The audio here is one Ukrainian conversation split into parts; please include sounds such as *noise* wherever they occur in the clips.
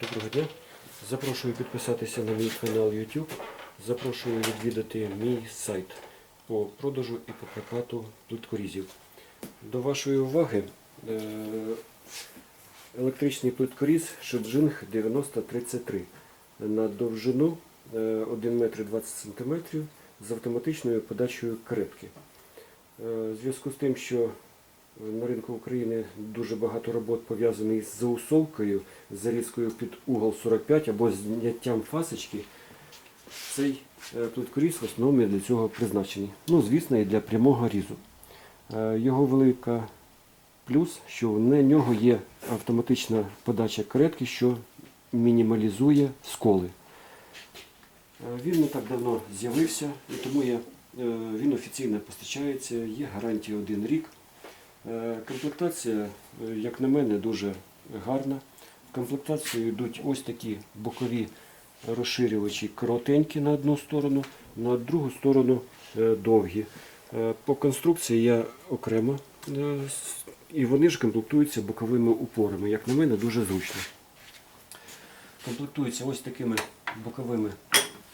Доброго дня. Запрошую підписатися на мій канал YouTube. Запрошую відвідати мій сайт по продажу і по прокату плиткорізів. До вашої уваги е, електричний плиткоріз Шеджинг 9033 на довжину е, 1 метр 20 см з автоматичною подачею каретки. Е, В зв'язку з тим, що на ринку України дуже багато робот пов'язаних з заусовкою, з зарізкою під угол 45 або зняттям фасочки. Цей е, плиткоріз в основному для цього призначений. Ну, звісно, і для прямого різу. Е, Його велика плюс, що на нього є автоматична подача каретки, що мінімалізує сколи. Е, Він не так давно з'явився, і тому я, він офіційно постачається, є гарантія один рік. Е, Комплектація, е, як на мене, дуже гарна. В комплектацію йдуть ось такі бокові розширювачі коротенькі на одну сторону, на другу сторону е, довгі. По конструкції я окремо, і вони ж комплектуються боковими упорами. Як на мене, дуже зручно. Комплектуються ось такими боковими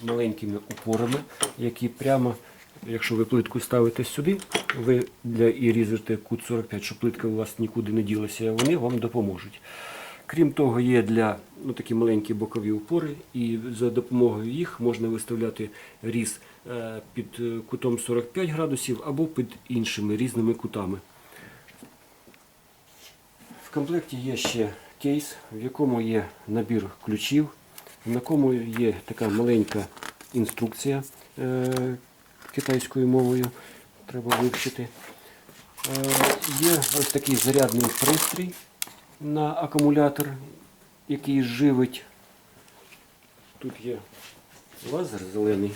маленькими упорами, які прямо, якщо ви плитку ставите сюди, ви для і різете кут 45, щоб плитка у вас нікуди не ділася, вони вам допоможуть. Крім того, є для ну, такі маленькі бокові упори, і за допомогою їх можна виставляти різ е, під е, кутом 45 градусів або під іншими різними кутами. В комплекті є ще кейс, в якому є набір ключів, в якому є така маленька інструкція е, китайською мовою. Треба вивчити. Е, є ось такий зарядний пристрій на акумулятор, який живить. Тут є лазер зелений,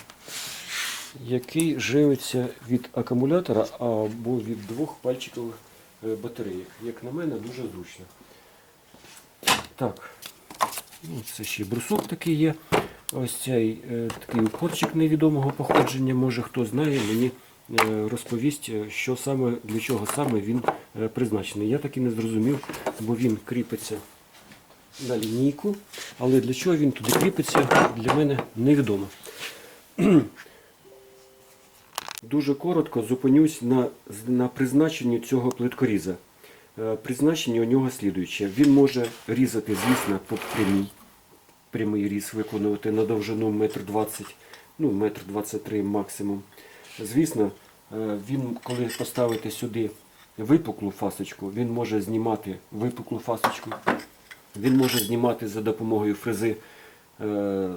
який живиться від акумулятора або від двох пальчикових е, батареїк. Як на мене, дуже зручно. Так, ну, це ще брусок такий є. Ось цей е, такий упорчик невідомого походження. Може хто знає, мені розповість, е, що саме, для чого саме він е, призначений. Я так і не зрозумів, бо він кріпиться на лінійку, але для чого він туди кріпиться, для мене невідомо. *clears throat* Дуже коротко зупинюсь на, на призначенні цього плиткоріза. Е, Призначення у нього слідуюче. Він може різати, звісно, по прямій. Прямий різ виконувати на довжину 1,20 м, ну 1,23 м максимум. Звісно, е, він, коли поставити сюди випуклу фасочку, він може знімати випуклу фасочку, він може знімати за допомогою фрези е,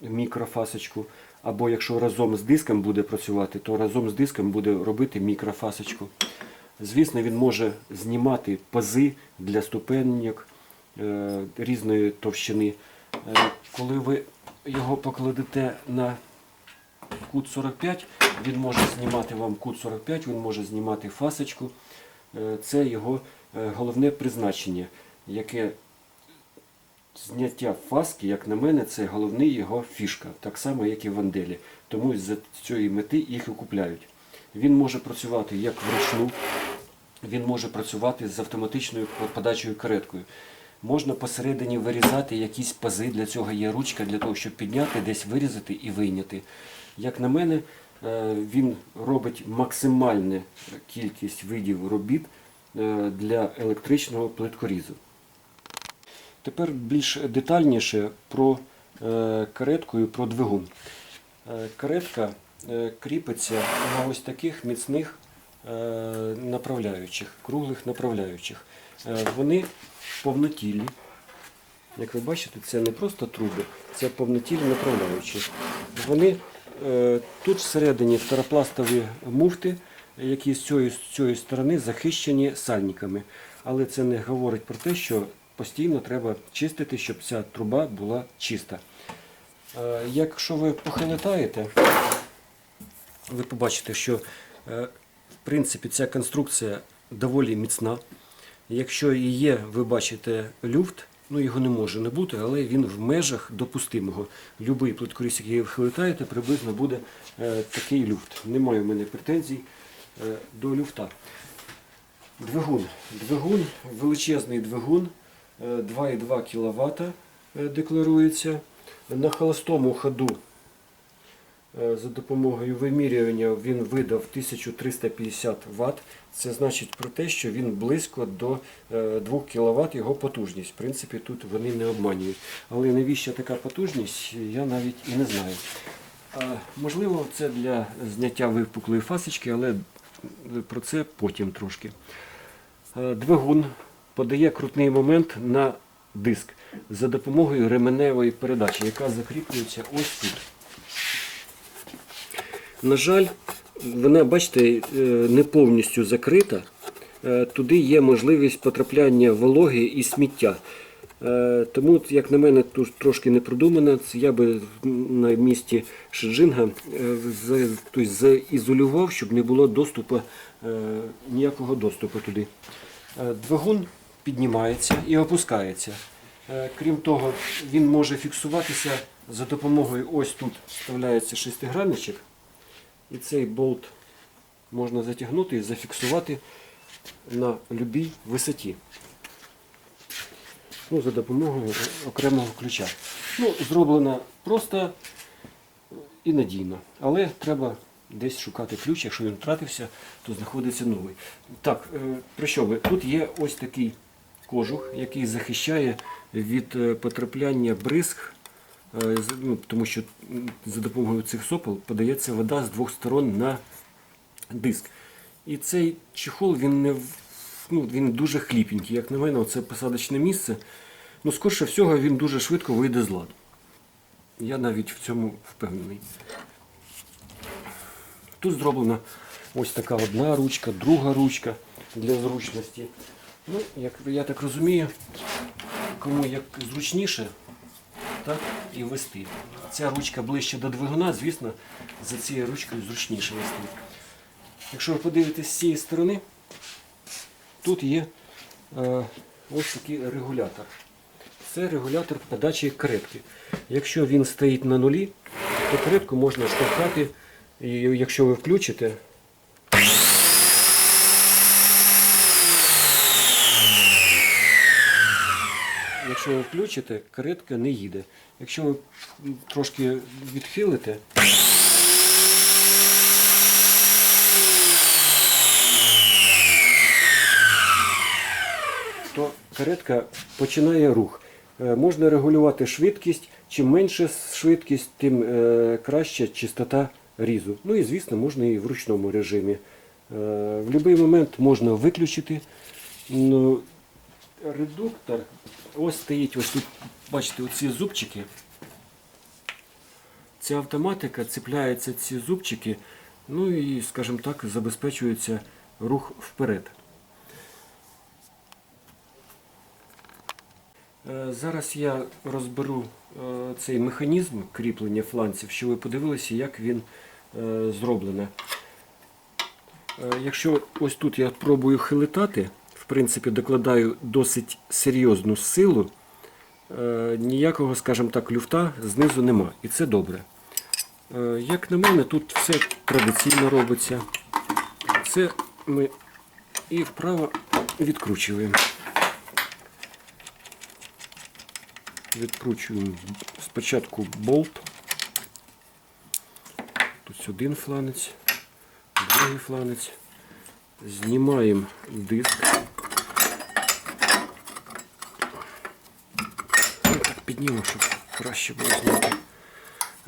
мікрофасочку. Або якщо разом з диском буде працювати, то разом з диском буде робити мікрофасочку. Звісно, він може знімати пази для ступеньок е, різної товщини. Коли ви його покладете на кут 45, він може знімати вам кут 45, він може знімати фасочку. Е, це його е, головне призначення, яке зняття фаски, як на мене, це головний його фішка, так само, як і в Анделі. Тому з цієї мети їх і купляють. Він може працювати як вручну, він може працювати з автоматичною подачею кареткою. Можна посередині вирізати якісь пази, для цього є ручка, для того, щоб підняти, десь вирізати і вийняти. Як на мене, е, він робить максимальну кількість видів робіт е, для електричного плиткорізу. Тепер більш детальніше про е, каретку і про двигун. Каретка кріпиться на ось таких міцних направляючих, круглих направляючих. Вони повнотілі. Як ви бачите, це не просто труби, це повнотілі направляючі. Вони тут всередині второпластові муфти, які з цієї, з цієї сторони захищені сальниками. Але це не говорить про те, що постійно треба чистити, щоб ця труба була чиста. Е, Якщо ви похилитаєте, ви побачите, що е, в принципі ця конструкція доволі міцна. Якщо і є, ви бачите люфт, ну його не може не бути, але він в межах допустимого. Любий плиткоріс, який ви вхилитаєте, приблизно буде е, такий люфт. Немає в мене претензій е, до люфта. Двигун. Двигун, величезний двигун, е, 2,2 кВт е, декларується. На холостому ходу за допомогою вимірювання він видав 1350 Вт. Це значить про те, що він близько до е, 2 кВт його потужність. В принципі, тут вони не обманюють. Але навіщо така потужність, я навіть і не знаю. Можливо, це для зняття випуклої фасочки, але про це потім трошки. Е, Двигун подає крутний момент на диск за допомогою ременевої передачі, яка закріплюється ось тут. На жаль, вона, бачите, е, не повністю закрита. Е, Туди є можливість потрапляння вологи і сміття. Е, Тому, як на мене, тут трошки не продумано. Я би на місці Шиджинга за- заізолював, щоб не було доступу, ніякого доступу туди. Двигун піднімається і опускається. Крім того, він може фіксуватися за допомогою ось тут вставляється шестигранничок, і цей болт можна затягнути і зафіксувати на будь-якій висоті. Ну, за допомогою окремого ключа. Ну, зроблено просто і надійно. Але треба десь шукати ключ. Якщо він втратився, то знаходиться новий. Так, е, про що ви? Тут є ось такий кожух, який захищає від е, потрапляння бризг, ну, тому що за допомогою цих сопел подається вода з двох сторон на диск. І цей чехол він не ну, він дуже хліпенький. Як на мене, оце посадочне місце. Ну, скорше всього, він дуже швидко вийде з ладу. Я навіть в цьому впевнений. Тут зроблена ось така одна ручка, друга ручка для зручності. Ну, як я так розумію, кому як зручніше, так і вести. Ця ручка ближче до двигуна, звісно, за цією ручкою зручніше вести. Якщо ви подивитесь з цієї сторони, тут є е, ось такий регулятор. Це регулятор подачі крепки. Якщо він стоїть на нулі, то крепку можна штовхати, і якщо ви включите, якщо ви включите, каретка не їде. Якщо ви трошки відхилите, то каретка починає рух. Е, Можна регулювати швидкість. Чим менше швидкість, тим е, краща чистота різу. Ну і звісно, можна і в ручному режимі. Е, В будь-який момент можна виключити. Ну, редуктор ось стоїть, ось тут, бачите, оці зубчики. Ця автоматика цепляється ці зубчики, ну і, скажімо так, забезпечується рух вперед. Е, Зараз я розберу е, цей механізм кріплення фланців, щоб ви подивилися, як він е, зроблено. Е, Якщо ось тут я пробую хилитати, принципі, докладаю досить серйозну силу, е, ніякого, скажімо так, люфта знизу нема. І це добре. Е, Як на мене, тут все традиційно робиться. Це ми і вправо відкручуємо. Відкручуємо спочатку болт. Тут один фланець, другий фланець. Знімаємо диск. Ну, так підніму, щоб краще було зняти.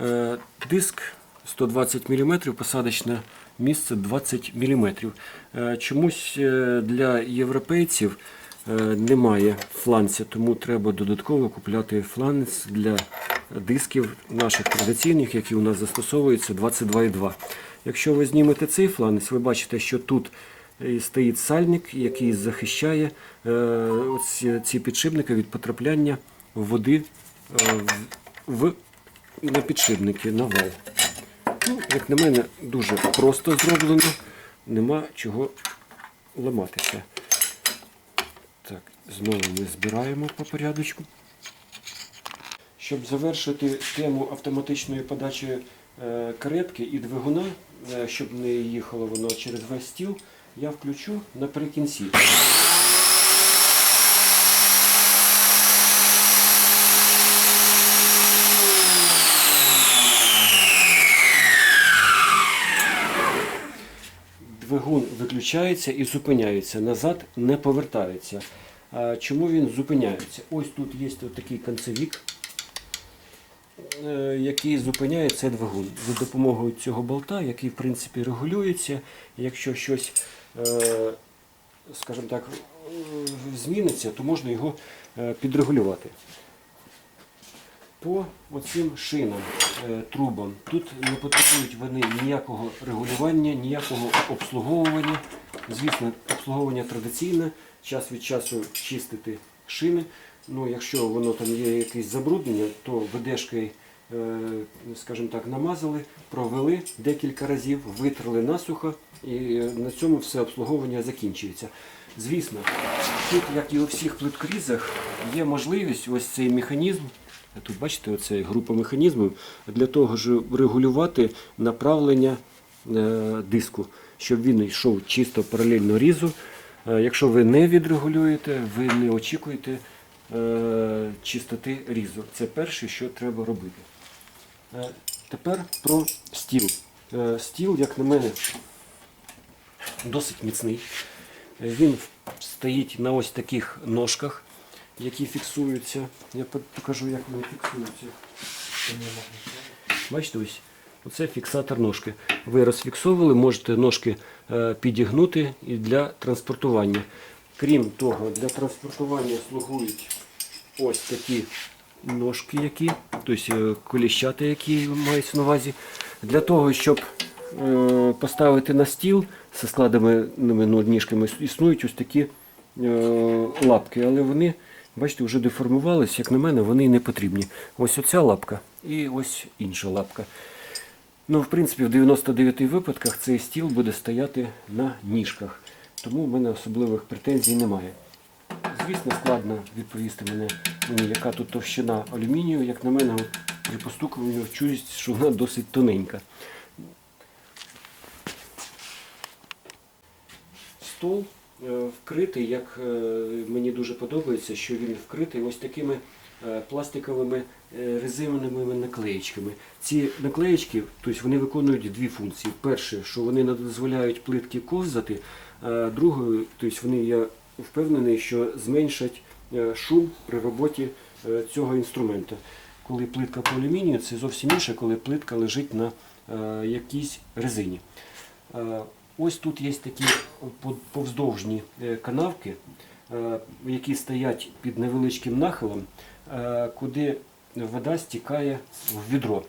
Е, Диск 120 мм, посадочне місце 20 мм. Е, Чомусь е, для європейців немає фланця, тому треба додатково купляти фланець для дисків наших традиційних, які у нас застосовуються 22,2. Якщо ви знімете цей фланець, ви бачите, що тут стоїть сальник, який захищає ці підшипники від потрапляння води в на підшипники, на вал. Ну, як на мене, дуже просто зроблено, нема чого ламатися. Так, знову ми збираємо по порядочку. Щоб завершити тему автоматичної подачі е, каретки і двигуна, е, щоб не їхало воно через весь стіл, я включу наприкінці. Двигун виключається і зупиняється, назад не повертається. Чому він зупиняється? Ось тут є такий концевік, е, який зупиняє цей двигун за допомогою цього болта, який в принципі регулюється. Якщо щось, е, скажімо так, е, зміниться, то можна його підрегулювати. По оцим шинам, е, трубам, тут не потребують вони ніякого регулювання, ніякого обслуговування. Звісно, обслуговування традиційне, час від часу чистити шини. Ну, якщо воно там є якесь забруднення, то ведешкою, е, скажімо так, намазали, провели декілька разів, витрили насухо і е, на цьому все обслуговування закінчується. Звісно, тут, як і у всіх плиткорізах, є можливість ось цей механізм. Тут бачите, оце група механізмів для того, щоб регулювати направлення е, диску, щоб він йшов чисто паралельно різу. Е, Якщо ви не відрегулюєте, ви не очікуєте е, чистоти різу. Це перше, що треба робити. Тепер про стіл. Стіл, як на мене, досить міцний. Він стоїть на ось таких ножках, які фіксуються. Я покажу, як вони фіксуються. Бачите, ось оце фіксатор ножки. Ви розфіксовували, можете ножки е, підігнути і для транспортування. Крім того, для транспортування слугують ось такі ножки, які, тобто е, коліщата, які мають на увазі. Для того, щоб е, поставити на стіл зі складами ну, ніжками, існують ось такі лапки, але вони, бачите, вже деформувались, як на мене, вони не потрібні. Ось оця лапка і ось інша лапка. Ну, в принципі, в 99 випадках цей стіл буде стояти на ніжках, тому в мене особливих претензій немає. Звісно, складно відповісти мене, яка тут товщина алюмінію. Як на мене, при постукуванні чуюсь, що вона досить тоненька. Стол вкритий, як е, мені дуже подобається, що він вкритий ось такими е, пластиковими е, резиновими наклеєчками. Ці наклеєчки, тобто вони виконують дві функції. Перше, що вони не дозволяють плитки ковзати, а другою, тобто вони, я впевнений, що зменшать е, шум при роботі е, цього інструменту. Коли плитка по алюмінію, це зовсім інше, коли плитка лежить на е, якійсь резині. Ось тут є такі повздовжні е, канавки, е, які стоять під невеличким нахилом, е, куди вода стікає в відро.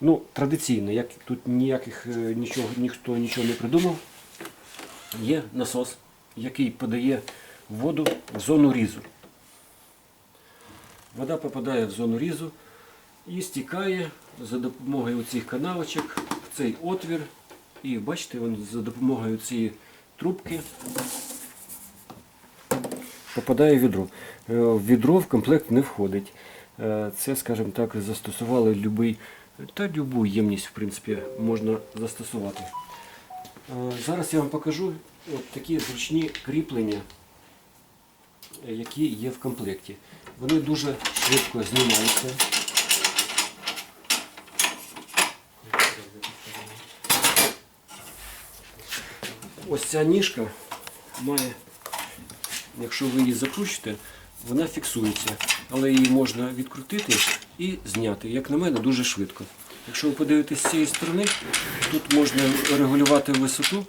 Ну, традиційно, як тут ніяких нічого, ніхто нічого не придумав, є насос, який подає воду в зону різу. Вода попадає в зону різу і стікає за допомогою цих канавочок в цей отвір. І бачите, він за допомогою цієї трубки попадає в відро. Е, В відро в комплект не входить. Е, Це, скажімо так, застосували любий, та любу ємність, в принципі, можна застосувати. Е, Зараз я вам покажу от такі зручні кріплення, які є в комплекті. Вони дуже швидко знімаються. Ось ця ніжка має, якщо ви її закручите, вона фіксується, але її можна відкрутити і зняти. Як на мене, дуже швидко. Якщо ви подивитесь з цієї сторони, тут можна регулювати висоту,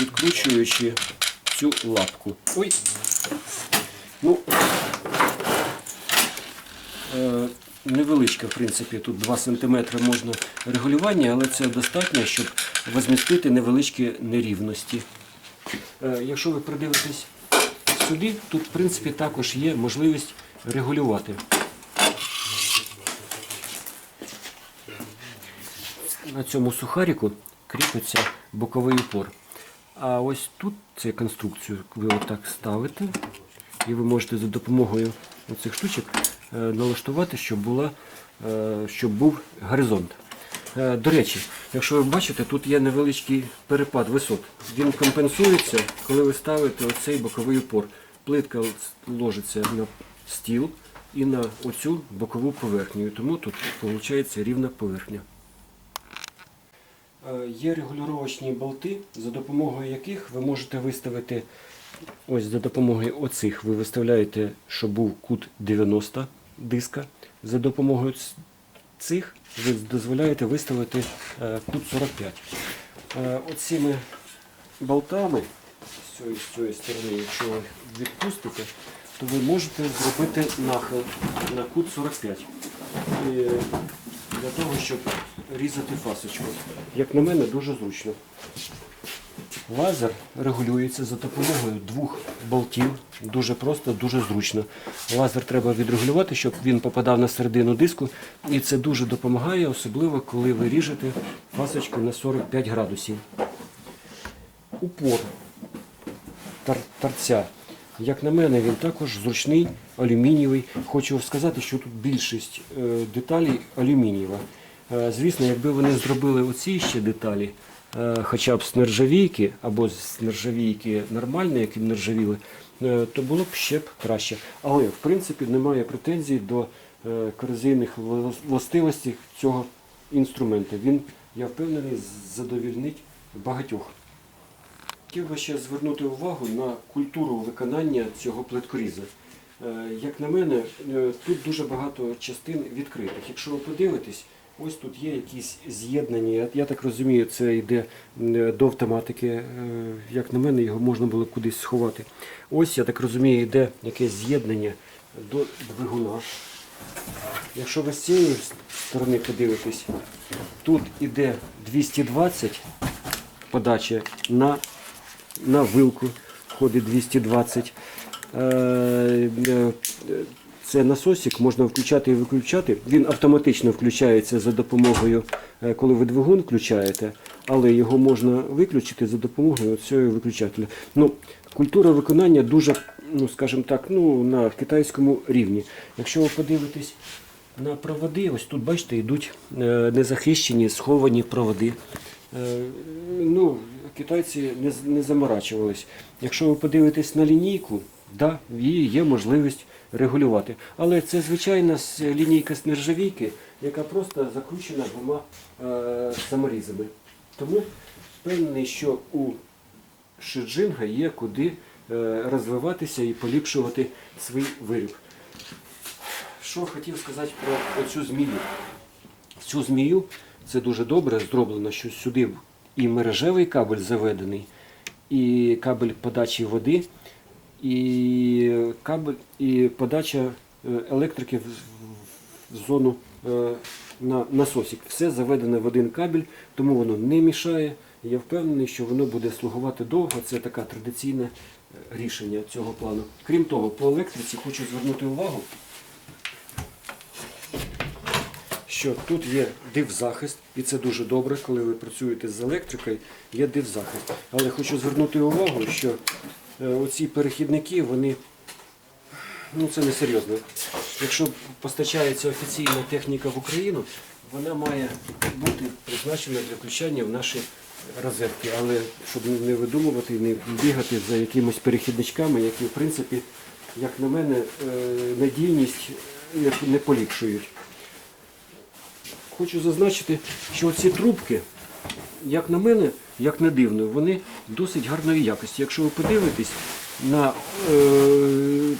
відкручуючи цю лапку. Ой! Ну, е, невеличке, в принципі, тут 2 см можна регулювання, але це достатньо, щоб возмістити невеличкі нерівності. Е, Якщо ви придивитесь сюди, тут в принципі також є можливість регулювати. На цьому сухаріку кріпиться боковий упор. А ось тут цю конструкцію ви отак ставите, і ви можете за допомогою цих штучок налаштувати, щоб, була, е, щоб був горизонт. Е, До речі, якщо ви бачите, тут є невеличкий перепад висот. Він компенсується, коли ви ставите оцей боковий упор. Плитка ложиться на стіл і на оцю бокову поверхню. Тому тут виходить рівна поверхня. Е, Є регулювачні болти, за допомогою яких ви можете виставити, ось за допомогою оцих ви виставляєте, щоб був кут 90 диска. За допомогою цих ви дозволяєте виставити е, кут 45. Е, Оціми болтами з цієї, сторони, якщо ви відпустите, то ви можете зробити нахил на кут 45. І для того, щоб різати фасочку. Як на мене, дуже зручно. Лазер регулюється за допомогою двох болтів. Дуже просто, дуже зручно. Лазер треба відрегулювати, щоб він попадав на середину диску. І це дуже допомагає, особливо коли ви ріжете фасочку на 45 градусів. Упор тар- торця. Як на мене, він також зручний, алюмінієвий. Хочу сказати, що тут більшість е, деталей алюмінієва. Е, звісно, якби вони зробили оці ще деталі, хоча б з нержавійки або з нержавійки нормальної, які б нержавіли, е, то було б ще б краще. Але в принципі немає претензій до е, корозійних властивостей цього інструменту. Він, я впевнений, задовільнить багатьох. Хотів би ще звернути увагу на культуру виконання цього плиткоріза. Е, Як на мене, е, тут дуже багато частин відкритих. Якщо ви подивитесь, ось тут є якісь з'єднання. Я- так розумію, це йде е, до автоматики. Е, Як на мене, його можна було кудись сховати. Ось, я так розумію, йде якесь з'єднання до двигуна. Якщо ви з цієї сторони подивитесь, тут іде 220 подача на на вилку входить 220. Це насосик, можна включати і виключати. Він автоматично включається за допомогою, е, коли ви двигун включаєте, але його можна виключити за допомогою цього виключателя. Ну, культура виконання дуже, ну скажімо так, ну, на китайському рівні. Якщо ви подивитесь на проводи, ось тут, бачите, йдуть е, незахищені, сховані проводи. Е, Ну, китайці не заморачувались. Якщо ви подивитесь на лінійку, да, її є можливість регулювати. Але це звичайна лінійка з нержавійки, яка просто закручена двома е, саморізами. Тому впевнений, що у Шиджинга є куди е, розвиватися і поліпшувати свій виріб. Що хотів сказати про цю змію? Цю змію це дуже добре зроблено, що сюди і мережевий кабель заведений, і кабель подачі води, і кабель, і подача е, електрики в, зону е, на насосик. Все заведено в один кабель, тому воно не мішає. Я впевнений, що воно буде слугувати довго. Це таке традиційне е, рішення цього плану. Крім того, по електриці хочу звернути увагу, що тут є дивзахист, і це дуже добре, коли ви працюєте з електрикою, є дивзахист. Але хочу звернути увагу, що оці перехідники, вони ну це не серйозно. Якщо постачається офіційна техніка в Україну, вона має бути призначена для включання в наші розетки, але щоб не видумувати, не бігати за якимись перехідничками, які в принципі, як на мене, е, надійність е, не поліпшують. Хочу зазначити, що ці трубки, як на мене, як не дивно, вони досить гарної якості. Якщо ви подивитесь на е,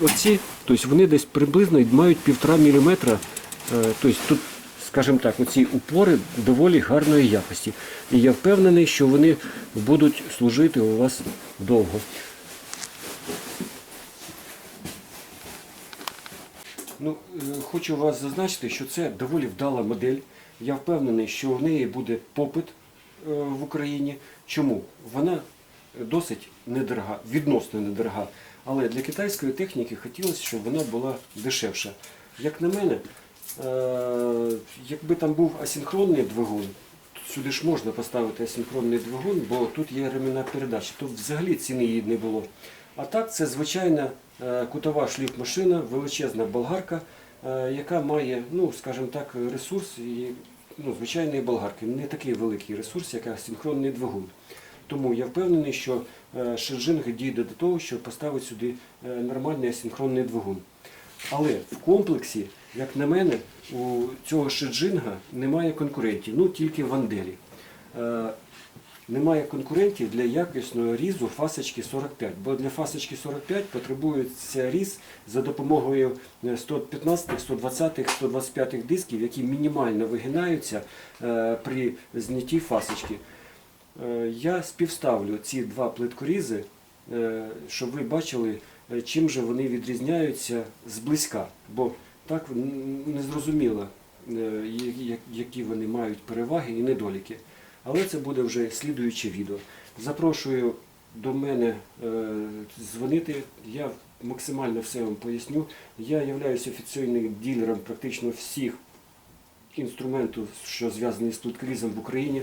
оці, тобто вони десь приблизно мають півтора міліметра. Е, тобто тут, скажімо так, оці упори доволі гарної якості. І я впевнений, що вони будуть служити у вас довго. Ну, е, хочу вас зазначити, що це доволі вдала модель. Я впевнений, що в неї буде попит в Україні. Чому? Вона досить недорога, відносно недорога. Але для китайської техніки хотілося, щоб вона була дешевша. Як на мене, е, якби там був асинхронний двигун, сюди ж можна поставити асинхронний двигун, бо тут є ремінна передача. Тут взагалі ціни її не було. А так це звичайна е, кутова шліфмашина, величезна болгарка, е, яка має, ну, скажімо так, ресурс ну, звичайної болгарки. Не такий великий ресурс, як асинхронний двигун. Тому я впевнений, що Шеджинг дійде до того, щоб поставити сюди е, нормальний асинхронний двигун. Але в комплексі, як на мене, у цього Шеджинга немає конкурентів, ну тільки ванделі. Немає конкурентів для якісного різу фасочки 45, бо для фасочки 45 потребується різ за допомогою е, 115, 120, 125 дисків, які мінімально вигинаються е, при знятті фасочки. Е, Я співставлю ці два плиткорізи, е, щоб ви бачили, чим же вони відрізняються зблизька. Бо так н- не зрозуміло, я- я- які вони мають переваги і недоліки. Але це буде вже слідуюче відео. Запрошую до мене е, дзвонити. Я максимально все вам поясню. Я являюся офіційним ділером практично всіх інструментів, що зв'язані з плиткорізом в Україні.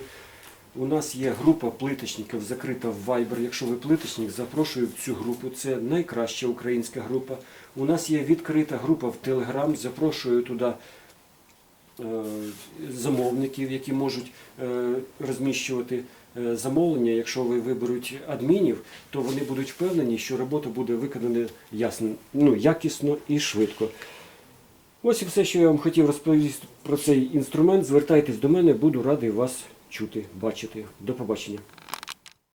У нас є група плиточників закрита в Viber. Якщо ви плиточник, запрошую в цю групу. Це найкраща українська група. У нас є відкрита група в Telegram. Запрошую туди замовників, які можуть е, розміщувати е, замовлення. Якщо ви виберуть адмінів, то вони будуть впевнені, що робота буде виконана ясно, ну, якісно і швидко. Ось і все, що я вам хотів розповісти про цей інструмент. Звертайтесь до мене, буду радий вас чути, бачити. До побачення.